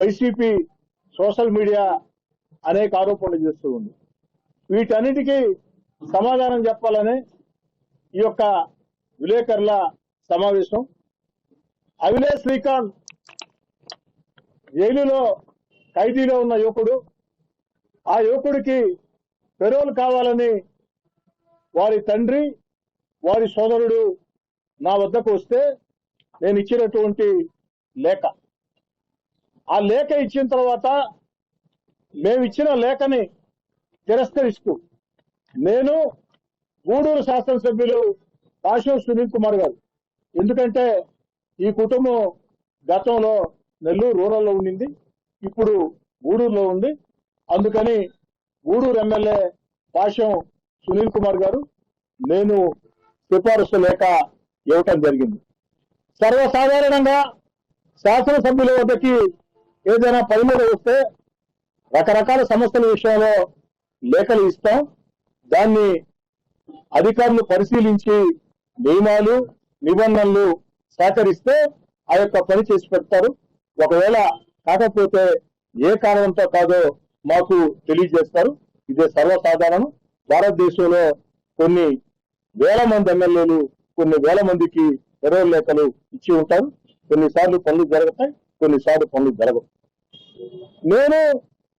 YCP social media అనేక ఆరోపణలు చేస్తూ ఉంది. వీటన్నిటికీ సమాధానం చెప్పాలని ఈ యొక్క విలేకరుల సమావేశం. అవినాష్ శ్రీకాంత్ జైలులో ఖైదీలో ఉన్న యువకుడు. ఆ యువకుడికి పెరోల్ కావాలని వారి తండ్రి వారి సోదరుడు నా వద్దకు వస్తే నేను ఇచ్చినటువంటి లేఖ. ఆ లేఖ ఇచ్చిన తర్వాత మేము ఇచ్చిన లేఖని తిరస్కరిస్తూ నేను గూడూరు శాసనసభ్యులు కాశం సునీల్ కుమార్ గారు. ఎందుకంటే ఈ కుటుంబం గతంలో నెల్లూరు రూరల్లో ఉండింది ఇప్పుడు గూడూరులో ఉంది. అందుకని గూడూరు ఎమ్మెల్యే పాశం సునీల్ కుమార్ గారు నేను సిఫారసు లేఖ ఇవ్వటం జరిగింది. సర్వసాధారణంగా శాసనసభ్యుల వద్దకి ఏదైనా పని మీద వస్తే రకరకాల సమస్యల విషయంలో లేఖలు ఇస్తాం. దాన్ని అధికారులు పరిశీలించి నియమాలు నిబంధనలు సహకరిస్తే ఆ యొక్క పని చేసి పెడతారు. ఒకవేళ కాకపోతే ఏ కారణంతో కాదో మాకు తెలియజేస్తారు. ఇదే సర్వసాధారణం. భారతదేశంలో కొన్ని వేల మంది ఎమ్మెల్యేలు కొన్ని వేల మందికి ఇరవై లేఖలు ఇచ్చి ఉంటారు. కొన్నిసార్లు పనులు జరుగుతాయి కొన్నిసార్లు పనులు జరగవు. నేను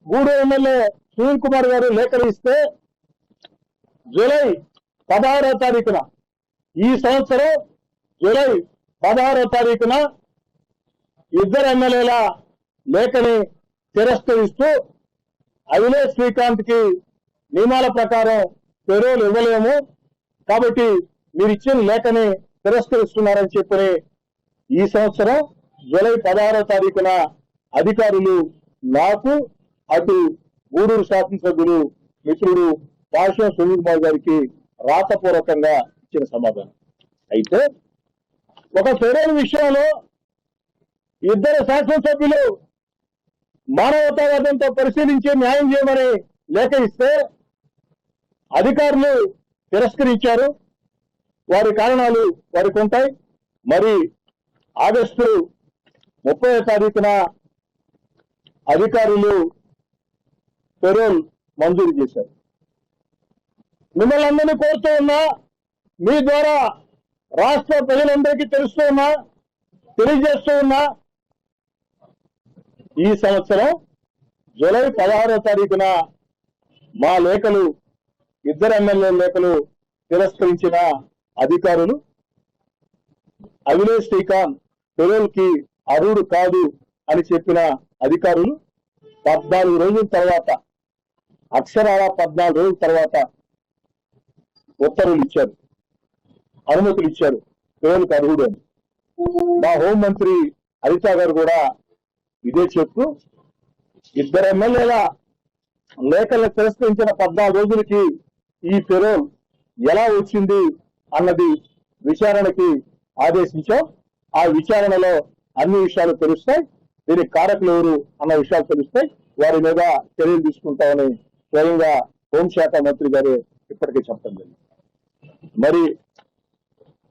గూడు ఎమ్మెల్యే సునీల్ కుమార్ గారు లేఖలు ఇస్తే జూలై పదహారో తారీఖున ఈ సంవత్సరం జూలై పదహారో తారీఖున ఇద్దరు ఎమ్మెల్యేల లేఖని తిరస్కరిస్తూ అవినేష్ శ్రీకాంత్కి నియమాల ప్రకారం పెరోలు ఇవ్వలేము. కాబట్టి మీరు ఇచ్చిన లేఖని తిరస్కరిస్తున్నారని చెప్పి ఈ సంవత్సరం జూలై పదహారో తారీఖున అధికారులు నాకు అటు గూడూరు శాసనసభ్యులు మిత్రుడు పాషా సునీల్ కుమార్ గారికి రాతపూర్వకంగా ఇచ్చిన సమాధానం. అయితే ఒక ఫెడరల్ విషయంలో ఇద్దరు శాసనసభ్యులు మానవతావాదంతో పరిశీలించి న్యాయం చేయమని లేఖ ఇస్తే అధికారులు తిరస్కరించారు. వారి కారణాలు వారికి ఉంటాయి. మరి ఆగస్టు ముప్పై తారీఖున అధికారులు పెరోల్ మంజూరు చేశారు. మిమ్మల్ని అందరినీ కోరుతూ ఉన్నా మీ ద్వారా రాష్ట్ర ప్రజలందరికీ తెలుస్తూ ఉన్నా తెలియజేస్తూ ఉన్నా ఈ సంవత్సరం జూలై పదహారో తారీఖున మా లేఖలు ఇద్దరు ఎమ్మెల్యే లేఖలు తిరస్కరించిన అధికారులు అవినేష్ శ్రీకాంత్ పెరోల్కి అర్హుడు కాదు అని చెప్పిన అధికారులు పద్నాలుగు రోజుల తర్వాత అక్షరాల పద్నాలుగు రోజుల తర్వాత ఉత్తర్వులు ఇచ్చారు. అనుమతులు ఇచ్చారు. పెరోల్కి అర్హుడు అని. మా హోంమంత్రి హరిత గారు కూడా ఇదే చెప్తూ ఇద్దరు ఎమ్మెల్యేల లేఖలను తిరస్కరించిన పద్నాలుగు రోజులకి ఈ పెరోల్ ఎలా వచ్చింది అన్నది విచారణకి ఆదేశించాం. ఆ విచారణలో అన్ని విషయాలు తెలుస్తాయి. దీనికి కారకులు ఎవరు అన్న విషయాలు తెలిస్తే వారి మీద చర్యలు తీసుకుంటామని స్వయంగా హోంశాఖ మంత్రి గారు ఇప్పటికే చెప్పడం జరిగింది. మరి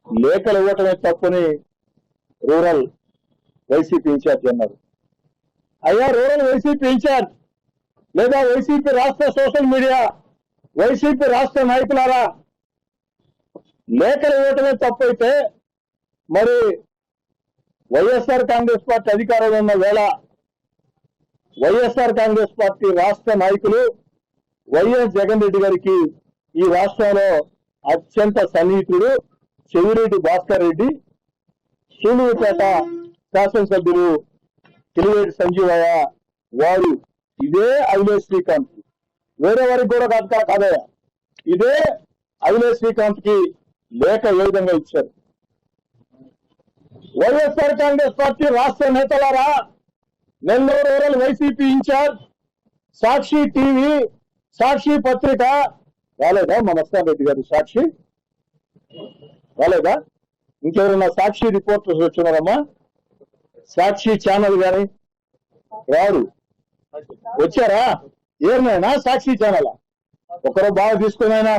లేఖలు ఇవ్వటమే తప్పని రూరల్ వైసీపీ ఇన్ఛార్జ్ అన్నారు. అయ్యా రూరల్ వైసీపీ ఇన్ఛార్జ్ లేదా వైసీపీ రాష్ట్ర సోషల్ మీడియా వైసీపీ రాష్ట్ర నాయకులారా? లేఖలు ఇవ్వటమే తప్పైతే మరి వైఎస్ఆర్ కాంగ్రెస్ పార్టీ అధికారంలో ఉన్న వేళ వైఎస్ఆర్ కాంగ్రెస్ పార్టీ రాష్ట్ర నాయకులు వైఎస్ జగన్ రెడ్డి గారికి ఈ రాష్ట్రంలో అత్యంత సన్నిహితుడు చెవిరెడ్డి భాస్కర్ రెడ్డి సూలూరుపేట శాసనసభ్యులు తెలివేటి సంజీవయ్య వారు. ఇదే అవినేష్ శ్రీకాంత్. వేరే వారికి కూడా కాదు కా- ఇదే అవినేష్ శ్రీకాంత్కి లేఖ ఏ విధంగా ఇచ్చారు? వైఎస్ఆర్ కాంగ్రెస్ పార్టీ రాష్ట్ర నేతలారా Nellore rural YCP incharge Sakshi TV Sakshi పత్రిక రాలేదా? మా మస్తాన్ రెడ్డి గారు సాక్షి. రాలేదా? ఇంకెవరైనా సాక్షి రిపోర్టర్స్ వచ్చినారమ్మా? సాక్షి ఛానల్ గాని రారు వచ్చారా? ఏమైనా సాక్షి ఛానల్? ఒకరు బాగా తీసుకున్నాయినా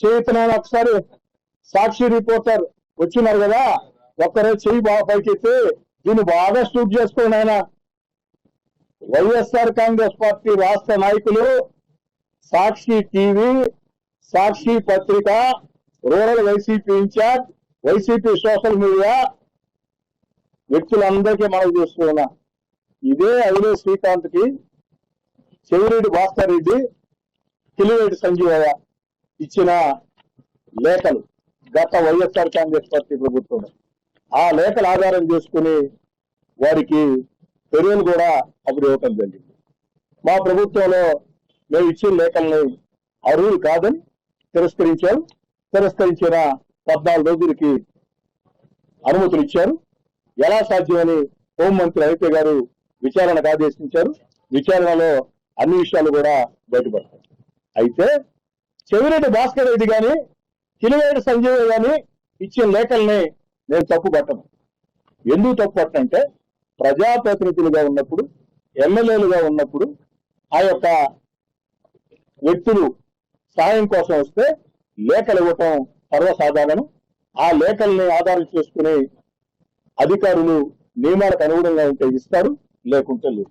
చేతనైనా ఒకసారి సాక్షి రిపోర్టర్ వచ్చినారు కదా? ఒక్కరే చెయ్యి బాగా పైకెత్తి దీన్ని బాగా షూట్ చేసుకోండి ఆయన. వైఎస్ఆర్ కాంగ్రెస్ పార్టీ రాష్ట్ర నాయకులు సాక్షి టీవీ సాక్షి పత్రిక rural YCP incharge YCP social media వ్యక్తులందరికీ మనం చూస్తున్నా ఇదే అవినే శ్రీకాంత్కి చెవిరెడ్డి భాస్కర్ రెడ్డి కిలివేటి సంజీవయ్య ఇచ్చిన లేఖలు గత వైఎస్ఆర్ కాంగ్రెస్ పార్టీ ప్రభుత్వంలో. ఆ లేఖలు ఆధారం చేసుకుని వారికి తెలియని కూడా అప్పుడు ఇవ్వటం జరిగింది. మా ప్రభుత్వంలో మేము ఇచ్చిన లేఖల్ని అర్హులు కాదని తిరస్కరించారు. తిరస్కరించిన పద్నాలుగు రోజులకి అనుమతులు ఇచ్చారు. ఎలా సాధ్యమని హోంమంత్రి అయితే గారు విచారణకు ఆదేశించారు. విచారణలో అన్ని విషయాలు కూడా బయటపడతాయి. అయితే చెవిరెడ్డి భాస్కర్ రెడ్డి గాని కిలివేడి సంజయ్ గాని ఇచ్చిన లేఖల్ని నేను తప్పు పట్టను. ఎందుకు తప్పు పట్టనంటే ప్రజాప్రతినిధులుగా ఉన్నప్పుడు ఎమ్మెల్యేలుగా ఉన్నప్పుడు ఆ యొక్క వ్యక్తులు సాయం కోసం వస్తే లేఖలు ఇవ్వటం సర్వసాధారణం. ఆ లేఖల్ని ఆధారం చేసుకుని అధికారులు నియమాలకు అనుగుణంగా ఉంటే ఇస్తారు లేకుంటే లేదు.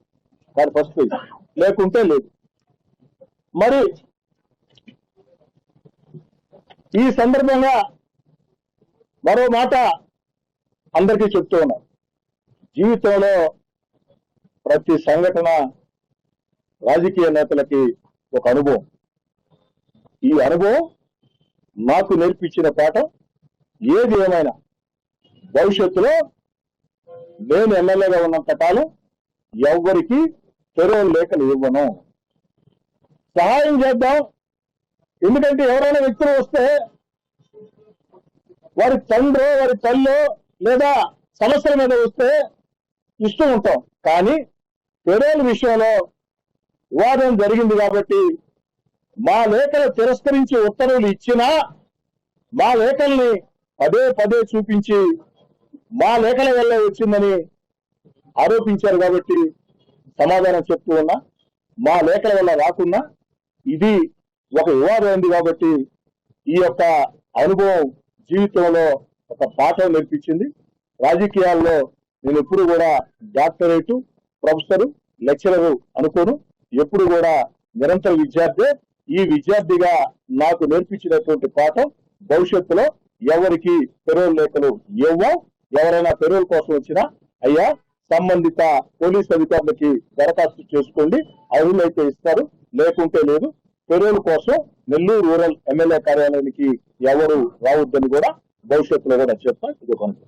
దాని ఫస్ట్ లేకుంటే లేదు. మరి ఈ సందర్భంగా మరో మాట అందరికీ చెప్తూ ఉన్నాను జీవితంలో ప్రతి సంఘటన రాజకీయ నేతలకి ఒక అనుభవం. ఈ అనుభవం నాకు నేర్పించిన పాఠం ఏది ఏమైనా. భవిష్యత్తులో నేను ఎమ్మెల్యేగా ఉన్నంత కాలం ఎవ్వరికి తెరవలు లేఖలు ఇవ్వను. సహాయం చేద్దాం. ఎందుకంటే ఎవరైనా వ్యక్తులు వస్తే వారి తండ్రో వారి తల్లో లేదా సమస్యల మీద వస్తే ఇష్టం ఉంటాం. కానీ పెరోల్ విషయంలో వివాదం జరిగింది కాబట్టి మా లేఖలు తిరస్కరించి ఉత్తర్వులు ఇచ్చినా మా లేఖల్ని పదే పదే చూపించి మా లేఖల వల్ల వచ్చిందని ఆరోపించారు కాబట్టి సమాధానం చెప్తూ ఉన్నా మా లేఖల వల్ల రాకున్నా ఇది ఒక వివాదం ఉంది కాబట్టి ఈ యొక్క అనుభవం జీవితంలో ఒక పాఠం నేర్పించింది. రాజకీయాల్లో నేను ఎప్పుడు కూడా డాక్టరేటు ప్రొఫెసరు లెక్చరరు అనుకోను. ఎప్పుడు కూడా నిరంతర విద్యార్థి. ఈ విద్యార్థిగా నాకు నేర్పించినటువంటి పాఠం భవిష్యత్తులో ఎవరికి పెరోల్ లేఖలు ఇవ్వం ఎవరైనా పెరోల్ కోసం వచ్చినా అయ్యా సంబంధిత పోలీస్ అధికారులకి దరఖాస్తు చేసుకోండి. అర్హులైతే ఇస్తారు లేకుంటే లేదు. పెరోల్ కోసం నెల్లూరు రూరల్ ఎమ్మెల్యే కార్యాలయానికి ఎవరు రావద్దని కూడా భవిష్యత్తులో కూడా చెప్తా ఇది ఒక అనుభవం.